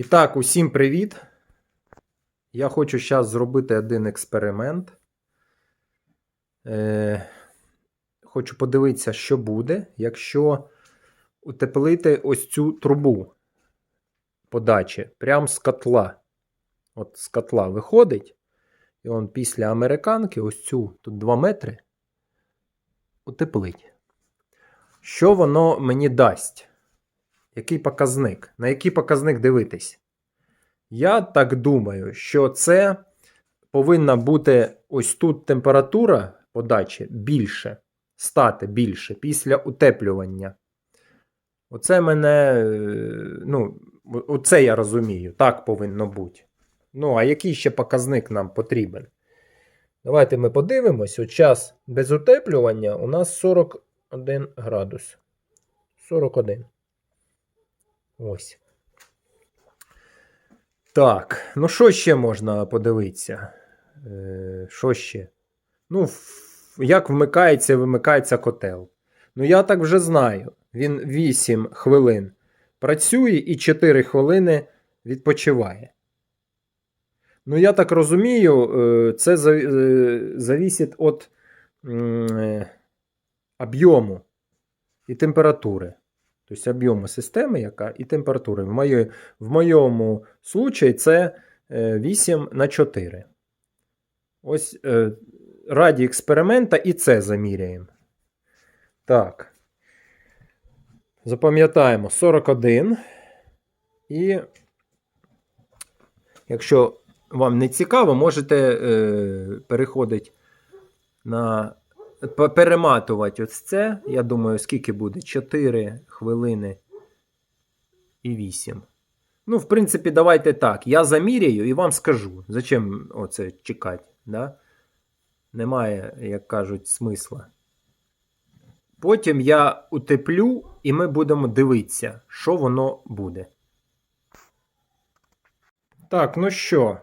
І так, усім привіт. Я хочу зараз зробити один експеримент. Е, хочу подивитися, що буде, якщо утеплити ось цю трубу подачі прямо з котла. От з котла виходить. І он після американки, ось цю тут 2 метри, утеплить. Що воно мені дасть? Який показник? На який показник дивитись? Я так думаю, що це повинна бути ось тут температура подачі більше, стати більше після утеплювання. Оце мене, е, ну, оце я розумію, так повинно бути. Ну, а який ще показник нам потрібен? Давайте ми подивимось. От час без утеплювання у нас 41 градус. 41. Ось. Так, ну що ще можна подивитися? Е, що ще? Ну, як вмикається і вимикається котел. Ну, я так вже знаю. Він 8 хвилин працює і 4 хвилини відпочиває. Ну, я так розумію, е, це за- е, завісить від е, об'єму і температури. Тобто об'єму системи, яка і температури. В, моє, в моєму случаї це е, 8 на 4. Ось е, раді експеримента і це заміряємо. Так. Запам'ятаємо 41. І якщо вам не цікаво, можете е, переходити на перематувати ось це. Я думаю, скільки буде? 4 хвилини і 8. Ну, в принципі, давайте так. Я заміряю і вам скажу. Зачем оце чекати? Да? Немає, як кажуть, смисла. Потім я утеплю, і ми будемо дивитися, що воно буде. Так, ну що,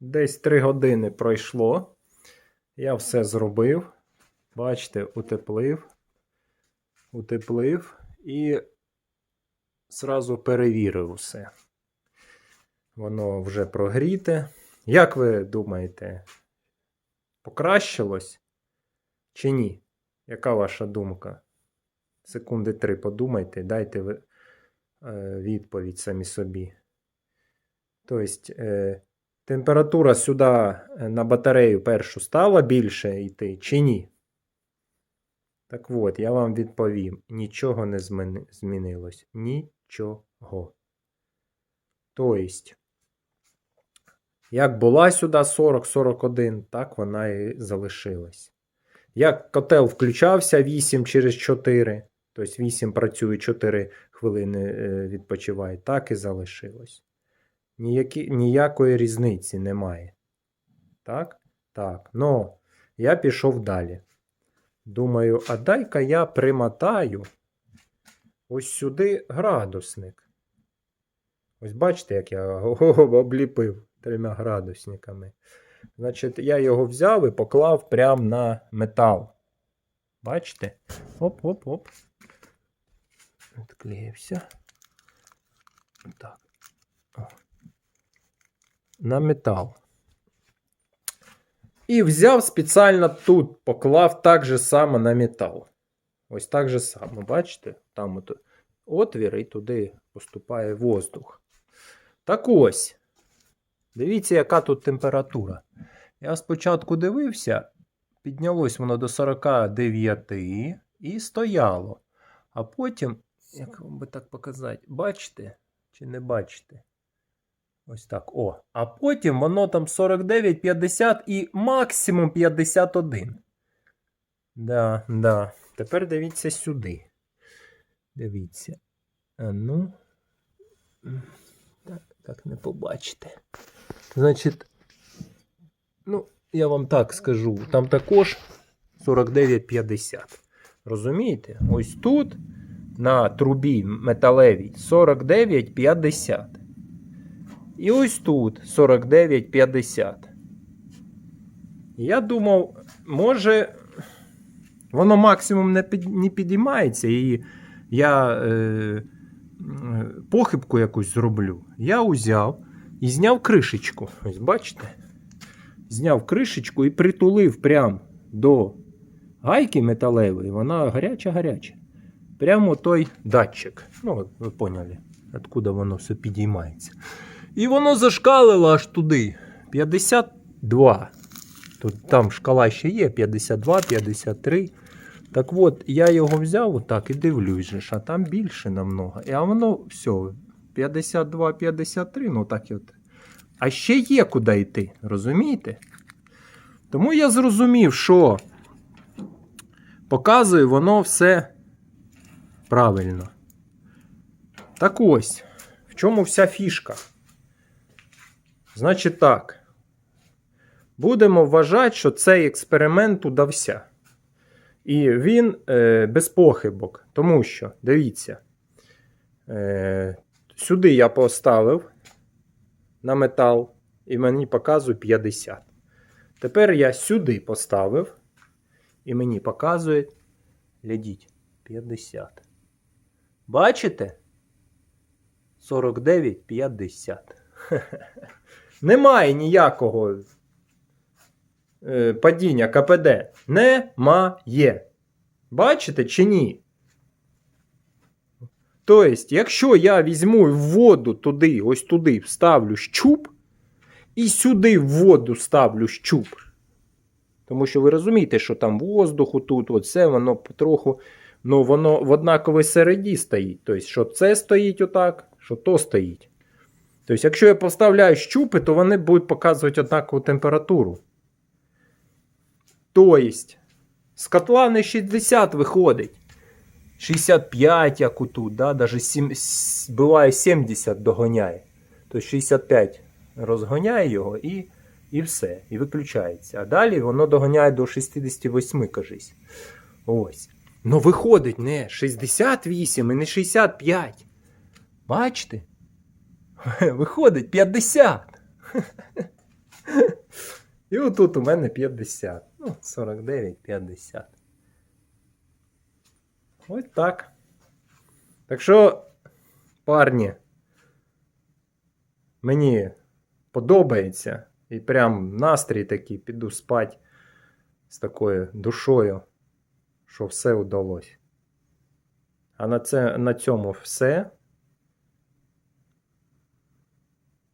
десь 3 години пройшло. Я все зробив. Бачите, утеплив. Утеплив і зразу перевірив усе. Воно вже прогріте. Як ви думаєте, покращилось чи ні? Яка ваша думка? Секунди три подумайте, дайте е, відповідь самі собі. Тобто, е, температура сюди е, на батарею першу стала більше йти чи ні? Так от, я вам відповім: нічого не зміни- змінилось. Нічого. Тобто, як була сюди 40-41, так вона і залишилась. Як котел включався 8 через 4, тобто 8 працює 4 хвилини е, відпочиває, так і залишилось. Ніякі, ніякої різниці немає. Так? Так. Ну, я пішов далі. Думаю, а дай-ка я примотаю ось сюди градусник. Ось бачите, як я обліпив трьома градусниками. Значить, я його взяв і поклав прямо на метал. Бачите? Оп-оп-оп. Відклеївся. Так. О. На метал. І взяв спеціально тут, поклав так же само на метал. Ось так же само, бачите? Там от отвір і туди поступає воздух. Так ось. Дивіться, яка тут температура. Я спочатку дивився, піднялось воно до 49 і стояло. А потім, як вам би так показати, бачите чи не бачите? Ось так. О. А потім воно там 49, 50 і максимум 51. Да, да. Тепер дивіться сюди. Дивіться. А ну. Так, так не побачите. Значить, ну, я вам так скажу, там також 49,50. Розумієте? Ось тут на трубі металевій 49,50. І ось тут 49,50. Я думав, може, воно максимум не, під, не підіймається, і я е, похибку якусь зроблю, я узяв і зняв кришечку. Ось бачите? Зняв кришечку і притулив прямо до гайки металевої, вона гаряча-гаряча. Прямо той датчик. Ну, ви поняли, откуда воно все підіймається. І воно зашкалило аж туди. 52. Тут там шкала ще є 52, 53. Так от, я його взяв отак і дивлюсь, а там більше намного. І а воно все, 52, 53, ну так от. А ще є куди йти, розумієте? Тому я зрозумів, що показує воно все правильно. Так ось, в чому вся фішка? Значить так. Будемо вважати, що цей експеримент удався. І він е, без похибок. Тому що, дивіться, е, сюди я поставив на метал, і мені показує 50. Тепер я сюди поставив, і мені показує, глядіть, 50. Бачите? 49, 50. Немає ніякого е, падіння КПД. Немає. Бачите чи ні? Тобто, якщо я візьму в воду туди, ось туди вставлю щуп, і сюди в воду ставлю щуп. Тому що ви розумієте, що там воздуху тут, оце воно потроху, ну воно в однаковій середі стоїть. Тобто, що це стоїть отак, що то стоїть. Тобто, якщо я поставляю щупи, то вони будуть показувати однакову температуру. Тобто, з котла не 60 виходить. 65, як у тут, да? Даже 7, буває 70 догоняє. Тобто 65 розгоняє його і, і все. І виключається. А далі воно доганяє до 68, кажись. Ось. Ну виходить не 68 і не 65. Бачите? Виходить 50. І отут у мене 50. Ну, 49, 50. Ось так. Так що, парні, мені подобається. І прям настрій такий, піду спать з такою душою, що все вдалося. А на, це, на цьому все.